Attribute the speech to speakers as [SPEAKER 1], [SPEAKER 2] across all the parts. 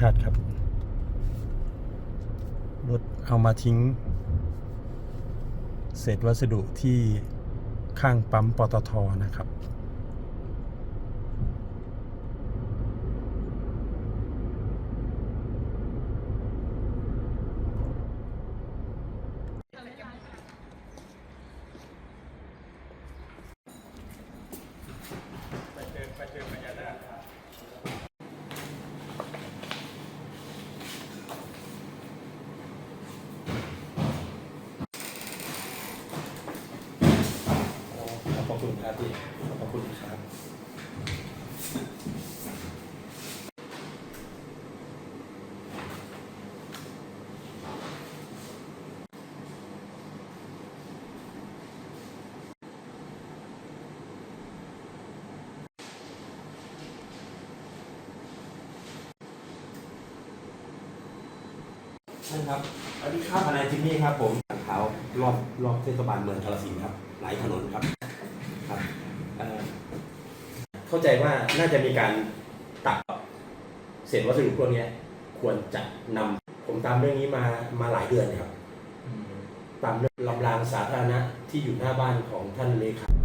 [SPEAKER 1] ชาดครับ รถเอามาทิ้ง เศษวัสดุที่ข้างปั๊มปตทนะครับ
[SPEAKER 2] ใช่ครับสวัสดีครับทนายจิมมี่ครับ ผมทางเท้ารอบรอบเทศบาลเมืองกาฬสินธุ์ครับ หลายถนนครับครับเอ่อเข้าใจว่าน่าจะมีการตักเศษวัสดุพวกเนี้ยควรจะนำผมตามเรื่องนี้มามาหลายเดือนครับ ตามเรื่องลำรางสาธารณะที่อยู่หน้าบ้านของท่านเลขา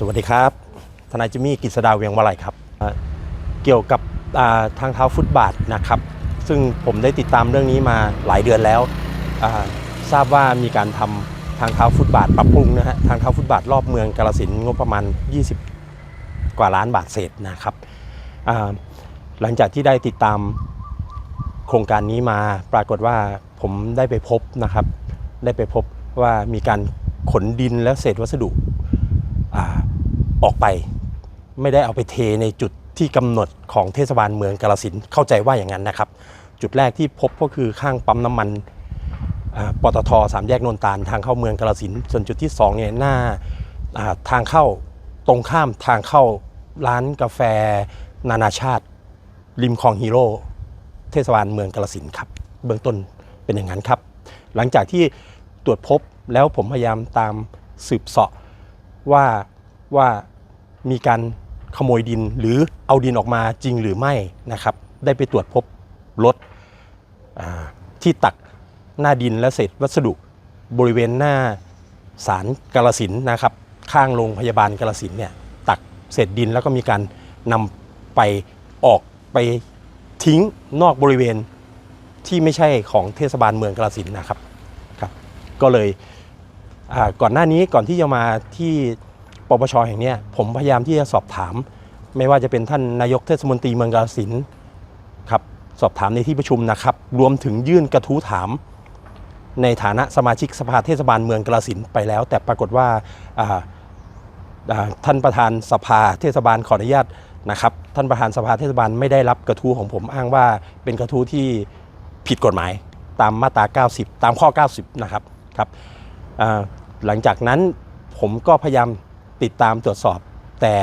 [SPEAKER 1] สวัสดีครับ ทนายจิมมี่กฤษดาเวียงวลัยครับ เกี่ยวกับทางเท้าฟุตบาทนะครับ ซึ่งผมได้ติดตามเรื่องนี้มาหลายเดือนแล้ว ทราบว่ามีการทำทางเท้าฟุตบาทปรับปรุงนะฮะ ทางเท้าฟุตบาทรอบเมืองกาลสินงบประมาณ 20 กว่าล้านบาทเศษนะครับ หลังจากที่ได้ติดตามโครงการนี้มาปรากฏว่าผมได้ไปพบนะครับ ได้ไปพบว่ามีการขนดินและเศษวัสดุ ออกไป ไม่ได้เอาไปเทในจุดที่กำหนดของเทศบาลเมืองกาลสินธุ์เข้าใจว่าอย่างนั้นนะครับ จุดแรกที่พบก็คือข้างปั๊มน้ำมันปตทสามแยกนนตาลทางเข้าเมืองกาลสินธุ์ส่วนจุดที่สองเนี่ยหน้าทางเข้าตรงข้ามทางเข้าร้านกาแฟ นานาชาติ ริมคลองฮีโร่เทศบาลเมืองกาลสินธุ์ครับ เบื้องต้นเป็นอย่างนั้นครับ หลังจากที่ตรวจพบแล้วผมพยายามตามสืบเสาะว่า ว่ามีการขโมยดินหรือเอาดินออกมาจริงหรือไม่นะครับ ได้ไปตรวจพบรถที่ตักหน้าดินและเศษวัสดุบริเวณหน้าศาลกาลสินนะครับ ข้างโรงพยาบาลกาลสินเนี่ยตักเศษดินแล้วก็มีการนำไปออกไปทิ้งนอกบริเวณที่ไม่ใช่ของเทศบาลเมืองกาลสินนะครับครับ ก็เลยก่อนหน้านี้ก่อนที่จะมาที่ ปปชแห่งนี้ผมพยายามที่จะสอบถาม ไม่ว่าจะเป็นท่านนายกเทศมนตรีเมืองกาฬสินครับสอบถามในที่ประชุมนะครับ รวมถึงยื่นกระทู้ถาม ในฐานะสมาชิกสภาเทศบาลเมืองกาฬสินไปแล้ว แต่ปรากฏว่าาาท่านประธานสภาเทศบาลขออนุญาตนะครับ ท่านประธานสภาเทศบาลไม่ได้รับกระทู้ของผมอ้างว่าเป็นกระทู้ที่ผิดกฎหมายตามมาตรา 90 ตามข้อ 90 นะครับครับหลังจากนั้นผมก็พยายาม ติดตามตรวจสอบ แต่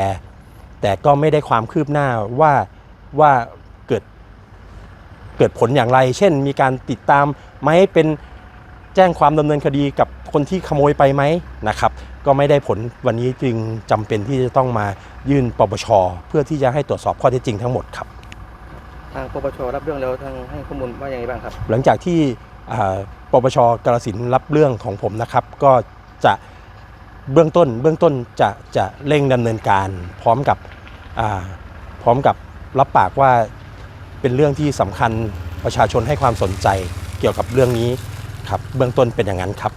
[SPEAKER 1] แต่ก็ไม่ได้ความคืบหน้าว่าว่าเกิดเกิดผลอย่างไร เช่น มีการติดตามไหมเป็นแจ้งความดำเนินคดีกับคนที่ขโมยไปไหมนะครับ ก็ไม่ได้ผลวันนี้จึงจำเป็นที่จะต้องมายื่นปปชเพื่อที่จะให้ตรวจสอบข้อเท็จจริงทั้งหมดครับ
[SPEAKER 3] ทางปปชรับเรื่องแล้วทางให้ข้อมูลว่าอย่างไรบ้างครับ
[SPEAKER 1] หลังจากที่อ่าปปชกาลสินธุ์รับเรื่องของผมนะครับ ก็จะ เบื้องต้นเบื้องต้นจะจะเร่งดำเนินการ พร้อมกับพร้อมกับรับปากว่าเป็นเรื่องที่สำคัญประชาชนให้ความสนใจเกี่ยวกับเรื่องนี้ครับเบื้องต้นเป็นอย่างนั้นครับ